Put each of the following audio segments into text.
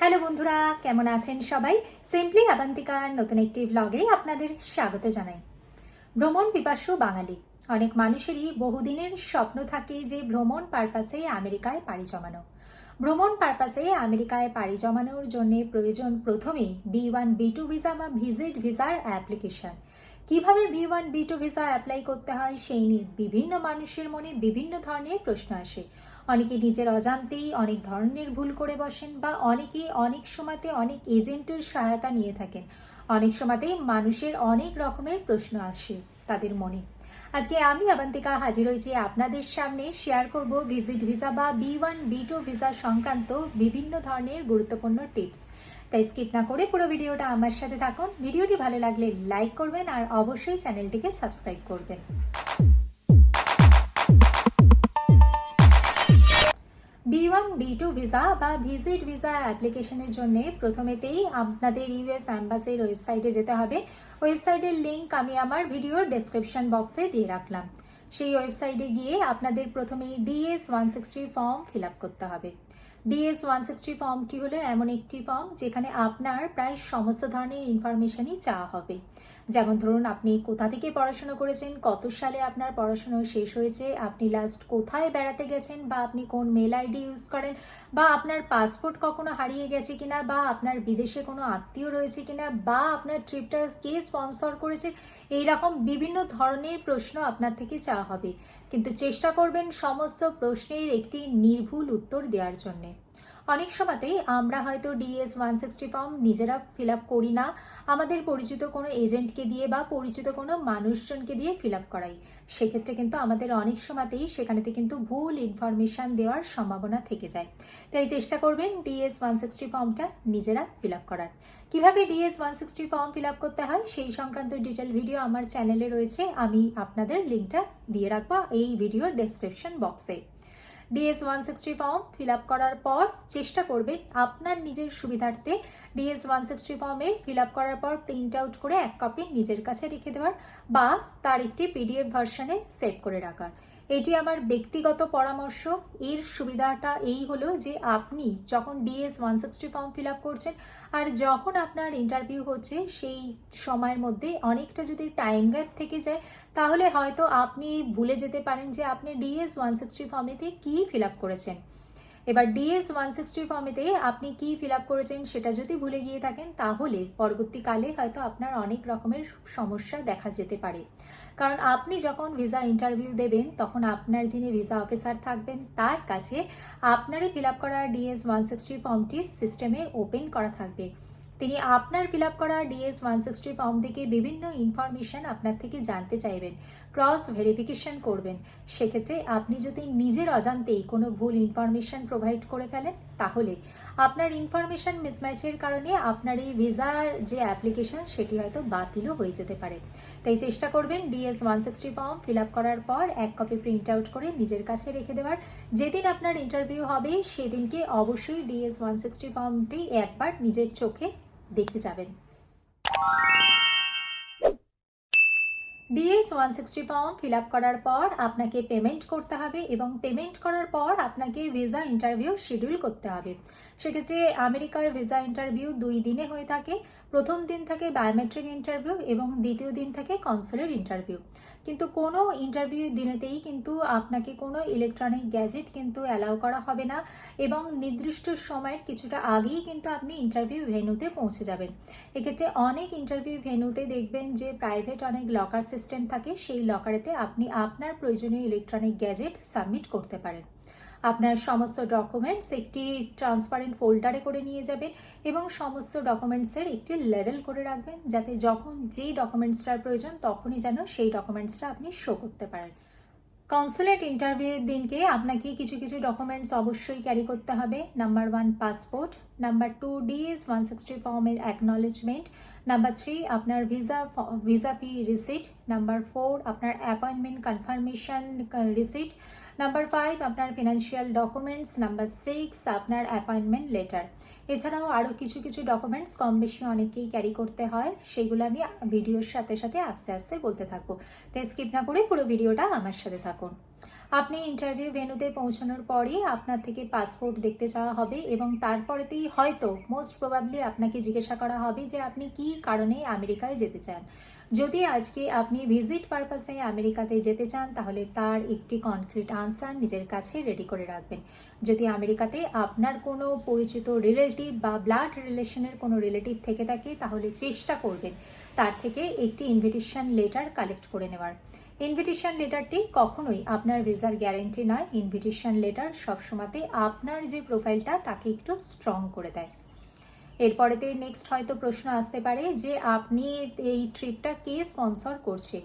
Hello বন্ধুরা, কেমন আছেন সবাই? সিম্পলি আবান্তিকার নতুন একটি ভ্লগে আপনাদের স্বাগত জানাই। ভ্রমণ পিপাসু বাঙালি। অনেক মানুষেরই বহুদিনের স্বপ্ন থাকে যে ভ্রমণ পারপাসে আমেরিকায় পাড়ি জমানো। ভ্রমণ পারপাসে আমেরিকায় পাড়ি জমানোর জন্য প্রয়োজন প্রথমে B one B two visa বা ভিজিট ভিসার অ্যাপ্লিকেশন কীভাবে B one B two visa apply করতে হয় সেই নিয়ে বিভিন্ন মানুষের মনে বিভিন্ন ধরনের প্রশ্ন আসে। অনেকে নিজের অজান্তেই অনেক ধরনের ভুল করে বসেন বা অনেকে অনেক সময়তে অনেক এজেন্টের সহায়তা নিয়ে থাকেন। অনেক সময়তেই মানুষের অনেক রকমের প্রশ্ন আসে তাদের মনে। আজকে আমি আবান্তিকা হাজির হয়েছি আপনাদের সামনে। শেয়ার করব ভিজিট ভিসা বা B one, B two visa সংক্রান্ত বিভিন্ন ধরনের গুরুত্বপূর্ণ টিপস। তাই স্কিপ না করে পুরো ভিডিওটা আমার সাথে থাকুন। ভিডিওটি ভালো লাগলে লাইক করবেন আর অবশ্যই চ্যানেলটিকে সাবস্ক্রাইব করবেন। B one B two visa বা ভিজিট ভিসা অ্যাপ্লিকেশনের জন্য প্রথমেতেই আপনাদের ইউএস অ্যাম্বাসির ওয়েবসাইটে যেতে হবে। ওয়েবসাইটের লিঙ্ক আমি আমার ভিডিওর ডেসক্রিপশন বক্সে দিয়ে রাখলাম। সেই ওয়েবসাইটে গিয়ে আপনাদের প্রথমেই DS one sixty form fill up করতে হবে। ডিএস ওয়ান সিক্সটি ফর্মটি হলো এমন একটি ফর্ম যেখানে আপনার প্রায় সমস্ত ধরনের ইনফরমেশনই চাওয়া হবে। যেমন ধরুন, আপনি কোথা থেকে পড়াশোনা করেছেন, কত সালে আপনার পড়াশোনা শেষ হয়েছে, আপনি লাস্ট কোথায় বেড়াতে গেছেন বা আপনি কোন মেল আইডি ইউজ করেন বা আপনার পাসপোর্ট কখনো হারিয়ে গেছে কিনা বা আপনার বিদেশে কোনো আত্মীয় রয়েছে কিনা বা আপনার ট্রিপটা কে স্পন্সর করেছে এই রকম বিভিন্ন ধরনের প্রশ্ন আপনার থেকে চাওয়া হবে। কিন্তু চেষ্টা করবেন সমস্ত প্রশ্নের একটি নির্ভুল উত্তর দেওয়ার জন্যে। অনেক সময়তেই আমরা হয়তো ডিএস ওয়ান সিক্সটি ফর্ম নিজেরা ফিল আপ করি না। আমাদের পরিচিত কোনো এজেন্টকে দিয়ে বা পরিচিত কোনো মানুষজনকে দিয়ে ফিল আপ করাই। সেক্ষেত্রে কিন্তু আমাদের অনেক সময়তেই সেখানেতে কিন্তু ভুল ইনফরমেশান দেওয়ার সম্ভাবনা থেকে যায়। তাই চেষ্টা করবেন ডিএস ওয়ান সিক্সটি ফর্মটা নিজেরা ফিল আপ করার। কীভাবে DS one sixty form fill up করতে হয় সেই সংক্রান্ত ডিটেল ভিডিও আমার চ্যানেলে রয়েছে। আমি আপনাদের লিঙ্কটা দিয়ে রাখব এই ভিডিওর ডেসক্রিপশন বক্সে DS one sixty form fill up করার পর চেষ্টা করবেন আপনার নিজের সুবিধার্থে ডিএস ওয়ান সিক্সটি ফর্মে ফিল আপ করার পর প্রিন্ট আউট করে এক কপি নিজের কাছে রেখে দেওয়ার বা তার একটি পিডিএফ ভার্সনে সেভ করে রাখার। এটি আমার ব্যক্তিগত পরামর্শ। এর সুবিধাটা এই হলো যে আপনি যখন DS one sixty form fill up করছেন আর যখন আপনার ইন্টারভিউ হচ্ছে সেই সময়ের মধ্যে অনেকটা যদি টাইম গ্যাপ থেকে যায়, তাহলে হয়তো আপনি ভুলে যেতে পারেন যে আপনি ডিএস ওয়ান সিক্সটি ফর্মেতে কী ফিল আপ করেছেন। এবার ডিএস ওয়ান সিক্সটি ফর্মেতে আপনি কি ফিল আপ করেছেন সেটা যদি ভুলে গিয়ে থাকেন, তাহলে পরবর্তীকালে হয়তো আপনার অনেক রকমের সমস্যা দেখা যেতে পারে। কারণ আপনি যখন ভিসা ইন্টারভিউ দেবেন, তখন আপনার যিনি ভিসা অফিসার থাকবেন, তার কাছে আপনারই ফিল আপ করা ডিএস ওয়ান সিক্সটি ফর্মটি সিস্টেমে ওপেন করা থাকবে। তিনি আপনার ফিল আপ করা ডিএস ওয়ান সিক্সটি ফর্ম থেকে বিভিন্ন ইনফরমেশান আপনার থেকে জানতে চাইবেন ক্রস ভেরিফিকেশন করবেন। সেক্ষেত্রে আপনি যদি নিজের অজান্তেই কোনো ভুল ইনফরমেশান প্রোভাইড করে ফেলেন, তাহলে আপনার ইনফরমেশান মিসম্যাচের কারণে আপনার এই ভিসার যে অ্যাপ্লিকেশন সেটি হয়তো বাতিলও হয়ে যেতে পারে। তাই চেষ্টা করবেন DS one sixty form fill up করার পর এক কপি প্রিন্ট আউট করে নিজের কাছে রেখে দেওয়ার যেদিন আপনার ইন্টারভিউ হবে, সেদিনকে অবশ্যই ডিএস ওয়ান সিক্সটি ফর্মটি একবার নিজের চোখে দেখে যাবেন। DS one sixty form fill up করার পর আপনাকে পেমেন্ট করতে হবে এবং পেমেন্ট করার পর আপনাকে ভিসা ইন্টারভিউ শিডিউল করতে হবে। সেক্ষেত্রে আমেরিকার ভিসা ইন্টারভিউ দুই দিনে হয়ে থাকে, প্রথম দিন থাকে বায়োমেট্রিক ইন্টারভিউ এবং দ্বিতীয় দিন থাকে কনসুলের ইন্টারভিউ কিন্তু কোনো ইন্টারভিউ দিনেতেই কিন্তু আপনাকে কোনো ইলেকট্রনিক গ্যাজেট কিন্তু অ্যালাউ করা হবে না এবং নির্দিষ্ট সময়ের কিছুটা আগেই কিন্তু আপনি ইন্টারভিউ ভেন্যুতে পৌঁছে যাবেন। এক্ষেত্রে অনেক ইন্টারভিউ ভেন্যুতে দেখবেন যে প্রাইভেট অনেক লকার সিস্টেম থাকে, সেই লকারেতে আপনি আপনার প্রয়োজনীয় ইলেকট্রনিক গ্যাজেট সাবমিট করতে পারেন। আপনার সমস্ত ডকুমেন্টস একটি ট্রান্সপারেন্ট ফোল্ডারে করে নিয়ে যাবেন এবং সমস্ত ডকুমেন্টসের একটি লেভেল করে রাখবেন, যাতে যখন যেই ডকুমেন্টসটার প্রয়োজন তখনই যেন সেই ডকুমেন্টসটা আপনি শো করতে পারেন। কনসুলেট ইন্টারভিউয়ের দিনকে আপনাকে কিছু কিছু ডকুমেন্টস অবশ্যই ক্যারি করতে হবে। Number one passport number two DS one sixty ফর্মের অ্যাকনলেজমেন্ট নাম্বার থ্রি আপনার visa visa fee receipt number four আপনার appointment confirmation receipt number five আপনার ফিনান্সিয়াল ডকুমেন্টস নাম্বার সিক্স আপনার অ্যাপয়েন্টমেন্ট লেটার এছাড়াও আরও কিছু কিছু ডকুমেন্টস কম বেশি অনেকেই ক্যারি করতে হয়, সেগুলো আমি ভিডিওর সাথে সাথে আস্তে আস্তে বলতে থাকব। তাই স্কিপ না করে পুরো ভিডিওটা আমার সাথে থাকুন। আপনি ইন্টারভিউ ভেন্যুতে পৌঁছানোর পরই আপনার থেকে পাসপোর্ট দেখতে চাওয়া হবে এবং তারপরেতেই হয়তো মোস্ট প্রবাবলি আপনাকে জিজ্ঞাসা করা হবে যে আপনি কী কারণে আমেরিকায় যেতে চান। যদি আজকে আপনি ভিজিট পারপাসে আমেরিকাতে যেতে চান, তাহলে তার একটি কনক্রিট আনসার নিজের কাছে রেডি করে রাখবেন। যদি আমেরিকাতে আপনার কোনো পরিচিত রিলেটিভ বা ব্লাড রিলেশনের কোনো রিলেটিভ থেকে থাকে, তাহলে চেষ্টা করবেন তার থেকে একটি ইনভিটেশন লেটার কালেক্ট করে নেওয়ার। ইনভিটেশন লেটারটি কখনোই আপনার ভিসার গ্যারেন্টি নয়। ইনভিটেশন লেটার সবসময়তে আপনার যে প্রোফাইলটা তাকে একটু স্ট্রং করে দেয়। এরপরেতে নেক্সট হয়তো প্রশ্ন আসতে পারে যে, আপনি এই ট্রিপটা কে স্পন্সর করছে?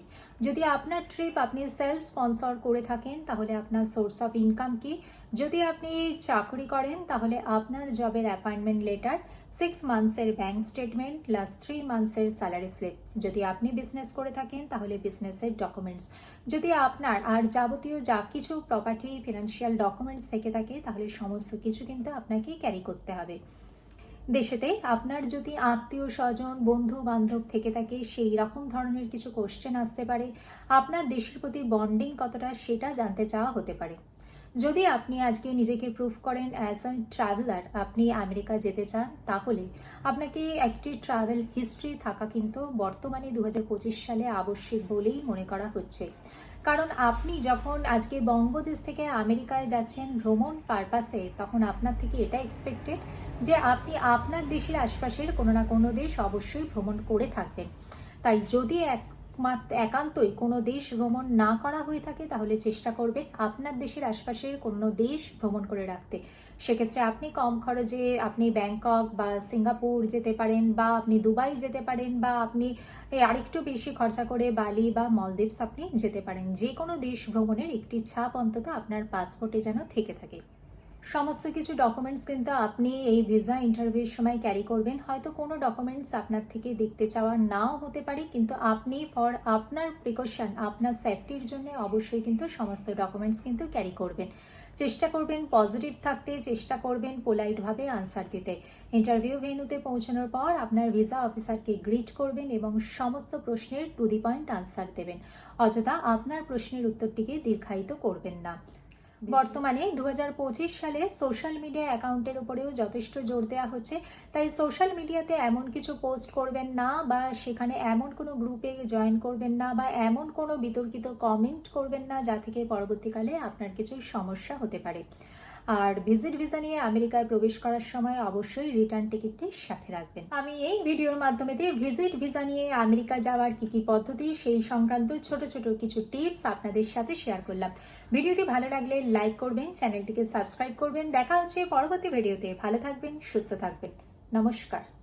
যদি আপনার ট্রিপ আপনি সেলফ স্পন্সর করে থাকেন, তাহলে আপনার সোর্স অফ ইনকাম কি? যদি আপনি চাকরি করেন, তাহলে আপনার জবের অ্যাপয়েন্টমেন্ট লেটার সিক্স মান্থসের ব্যাঙ্ক স্টেটমেন্ট প্লাস থ্রি মান্থসের স্যালারি স্লিপ যদি আপনি বিজনেস করে থাকেন, তাহলে বিজনেসের ডকুমেন্টস যদি আপনার আর যাবতীয় যা কিছু প্রপার্টি ফিনান্সিয়াল ডকুমেন্টস থেকে থাকে, তাহলে সমস্ত কিছু কিন্তু আপনাকে ক্যারি করতে হবে। দেশেতে আপনার যদি আত্মীয় স্বজন বন্ধু বান্ধব থেকে থাকে, সেই রকম ধরনের কিছু কোশ্চেন আসতে পারে। আপনার দেশের প্রতি বন্ডিং কতটা, সেটা জানতে চাওয়া হতে পারে। যদি আপনি আজকে নিজেকে প্রুফ করেন অ্যাজ আ ট্রাভেলার আপনি আমেরিকা যেতে চান, তাহলে আপনাকে একটি ট্রাভেল হিস্ট্রি থাকা কিন্তু বর্তমানে দু হাজার পঁচিশ সালে আবশ্যিক বলেই মনে করা হচ্ছে। কারণ আপনি যখন আজকে বঙ্গদেশ থেকে আমেরিকায় যাচ্ছেন ভ্রমণ পারপাসে তখন আপনার থেকে এটা এক্সপেক্টেড যে আপনি আপনার দেশের আশপাশের কোনো না কোনো দেশ অবশ্যই ভ্রমণ করে থাকবেন। তাই যদি একান্তই কোনো দেশ ভ্রমণ না করা হয়ে থাকে, তাহলে চেষ্টা করবে আপনার দেশের আশপাশের কোনো দেশ ভ্রমণ করে রাখতে। সেক্ষেত্রে আপনি কম খরচে আপনি ব্যাংকক বা সিঙ্গাপুর যেতে পারেন বা আপনি দুবাই যেতে পারেন বা আপনি আরেকটু বেশি খরচা করে বালি বা মলদ্বীপস আপনি যেতে পারেন। যে কোনো দেশ ভ্রমণের একটি ছাপ অন্তত আপনার পাসপোর্টে যেন থেকে থাকে। সমস্ত কিছু ডকুমেন্টস কিন্তু আপনি এই ভিসা ইন্টারভিউর সময় ক্যারি করবেন। হয়তো কোনো ডকুমেন্টস আপনার থেকে দেখতে চাওয়া নাও হতে পারে, কিন্তু আপনি ফর আপনার প্রিকশন আপনার সেফটির জন্য অবশ্যই কিন্তু সমস্ত ডকুমেন্টস কিন্তু ক্যারি করবেন। চেষ্টা করবেন পজিটিভ থাকতে, চেষ্টা করবেন পোলাইটভাবে আনসার দিতে। ইন্টারভিউ ভেন্যুতে পৌঁছানোর পর আপনার ভিসা অফিসারকে গ্রিট করবেন এবং সমস্ত প্রশ্নের টু দি পয়েন্ট আনসার দেবেন। অযথা আপনার প্রশ্নের উত্তরটিকে দীর্ঘায়িত করবেন না। বর্তমানে দু হাজার পঁচিশ সালে সোশ্যাল মিডিয়া অ্যাকাউন্টের উপরেও যথেষ্ট জোর দেওয়া হচ্ছে। তাই সোশ্যাল মিডিয়াতে এমন কিছু পোস্ট করবেন না বা সেখানে এমন কোনো গ্রুপে জয়েন করবেন না বা এমন কোনো বিতর্কিত কমেন্ট করবেন না যা থেকে পরবর্তীকালে আপনার কিছু সমস্যা হতে পারে। আর ভিজিট ভিসা নিয়ে আমেরিকায় প্রবেশ করার সময় অবশ্যই রিটার্ন টিকিটটি সাথে রাখবেন। আমি এই ভিডিওর মাধ্যমে ভিজিট ভিসা নিয়ে আমেরিকা যাওয়ার কি কি পদ্ধতি, সেই সংক্রান্ত ছোট ছোট কিছু টিপস আপনাদের সাথে শেয়ার করলাম। ভিডিওটি ভালো লাগলে লাইক করবেন, চ্যানেলটিকে সাবস্ক্রাইব করবেন। দেখা হচ্ছে পরবর্তী ভিডিওতে। ভালো থাকবেন, সুস্থ থাকবেন। নমস্কার।